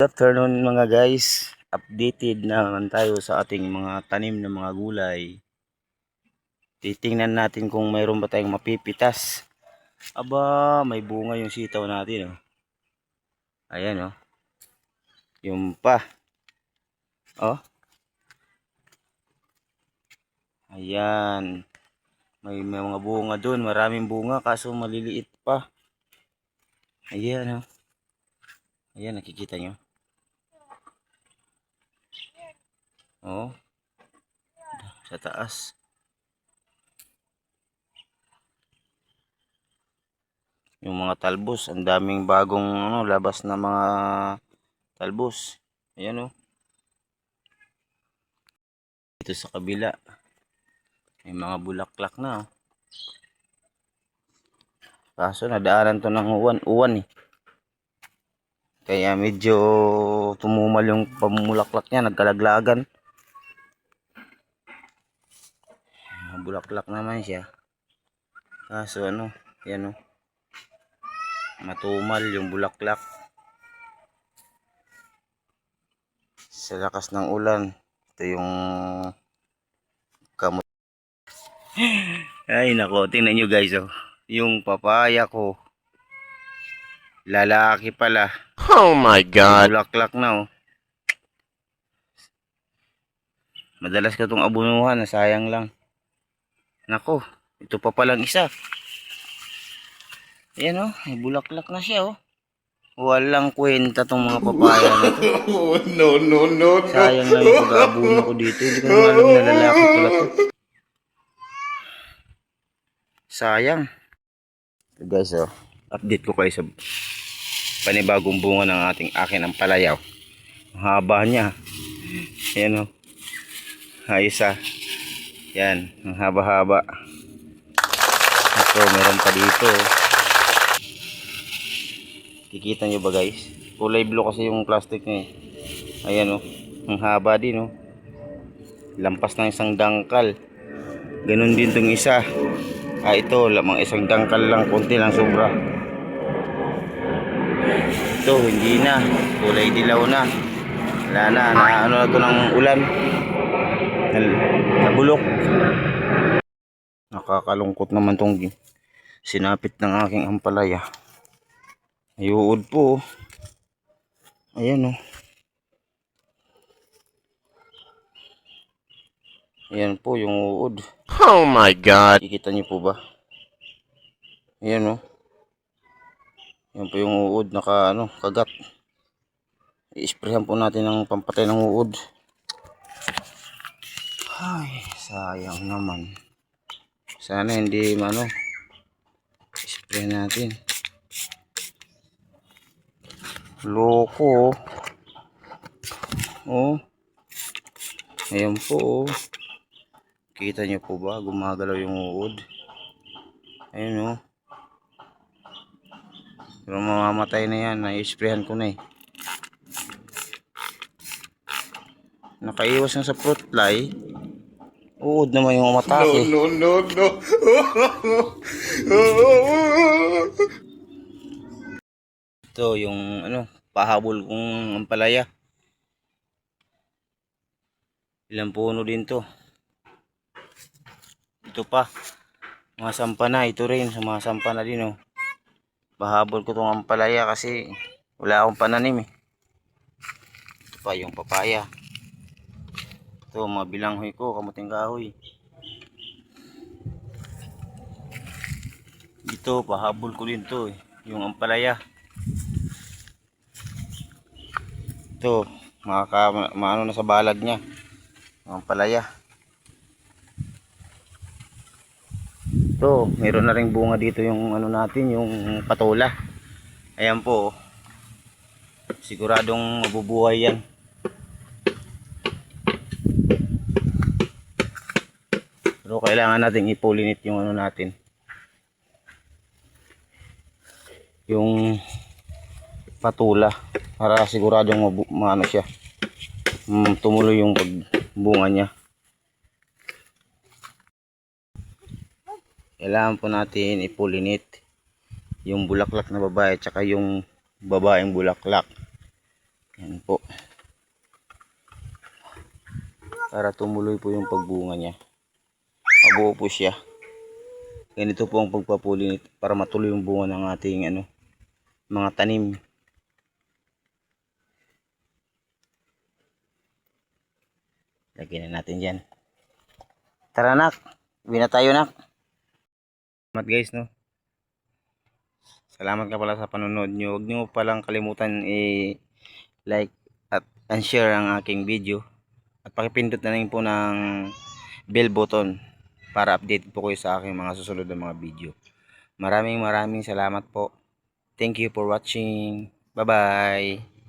Good afternoon mga guys. Updated na naman tayo sa ating mga tanim na mga gulay. Titingnan natin kung mayroon ba tayong mapipitas. Aba, may bunga yung sitaw natin. Oh. Ayan oh. Yung pa. Oh. Ayan. May, may mga bunga doon. Maraming bunga kaso maliliit pa. Ayan oh. Ayan, nakikita nyo. Oh. Sa taas. Yung mga talbos, ang daming bagong ano, labas na mga talbos. Ayan oh. Dito sa kabila. May mga bulaklak na oh. Kaso nadaanan to ng uwan, uwan eh. Kaya medyo tumumal yung pamumulaklak niya, nagkalaglagan. Ah, Bulaklak naman siya. Kaso ano, yan o. Matumal yung bulaklak. Sa lakas ng ulan, ito yung kamot. Ay nako, tingnan nyo guys oh. Yung papaya ko. Lalaki pala. Oh my god. Bulaklak na oh. Madalas ka itong abunuhan, nasayang lang. Nako, ito pa palang isa. Ayan oh, may bulaklak na siya oh. Walang kwenta tong mga papaya na to. Oh, no, no, no, Sayang lang yung pag-aabuno ko dito. Hindi ko naman alam na lalaki pala to. Sayang. So guys oh, update ko kayo sa panibagong bunga ng ating akin ang palayaw. Ang haba niya. Ayan o. Ayos ah. Yan. Ang haba-haba. Ito, meron pa dito. oh. Kikita nyo ba guys? Kulay blue kasi yung plastic niya eh. Ayan o. Ang haba din o. Lampas ng isang dangkal. Ganon din tong isa. Ah ito, lamang isang dangkal lang. Kunti lang sobra. Ito, hindi na. Kulay dilaw na. Wala na. na ano na to ng ulan. Nabulok. Nakakalungkot naman tong sinapit ng aking ampalaya. Ayuod po. oh. Ayan oh. Ayan po yung uod. Oh my god. Kikita niyo po ba? Ayan oh. Yan po yung uod naka ano, kagat. I-sprayhan po natin ng pampatay ng uod. Ay, sayang naman. Sana hindi ano. Spray natin. Loko. Oh. oh. Ayan po oh. Kita niyo po ba? Gumagalaw yung uod. Ayun oh. Pero mamamatay na yan. Na-sprayan ko na eh. Nakaiwas na sa fruit fly. Uod naman yung umatake. No, no, no. Ito yung ano, pahabol kong ampalaya. Ilang puno din to. Ito pa. Mga sampa na. Ito rin. Sumasampa na din oh. Pahabol ko tong ampalaya kasi wala akong pananim eh. Ito pa yung papaya. Ito mga bilanghoy ko. Kamuting kahoy. Dito pahabol ko din to eh. Yung ampalaya. Ito, makaka, maano na sa balag niya. Ang palaya. Ito, meron na ring bunga dito yung ano natin, yung patola. Ayan po. oh. Siguradong mabubuhay yan. Kailangan natin ipulinit yung ano natin. Yung patula para siguradong maano siya mm, tumuloy yung pagbunga niya kailangan po natin ipulinit yung bulaklak na babae tsaka yung babaeng bulaklak Yan po. Para tumuloy po yung pagbunga niya. Mabuo po siya. Ganito po ang pagpapuli para matuloy yung bunga ng ating ano, mga tanim. Lagyan na natin dyan. Tara nak, uwi na tayo nak. Salamat guys no. Salamat ka pala sa panonood nyo. Huwag nyo palang kalimutan i-like at and share ang aking video. At pakipindot na rin po ng bell button para update po kayo sa aking mga susunod na mga video. Maraming maraming salamat po. Thank you for watching. Bye bye.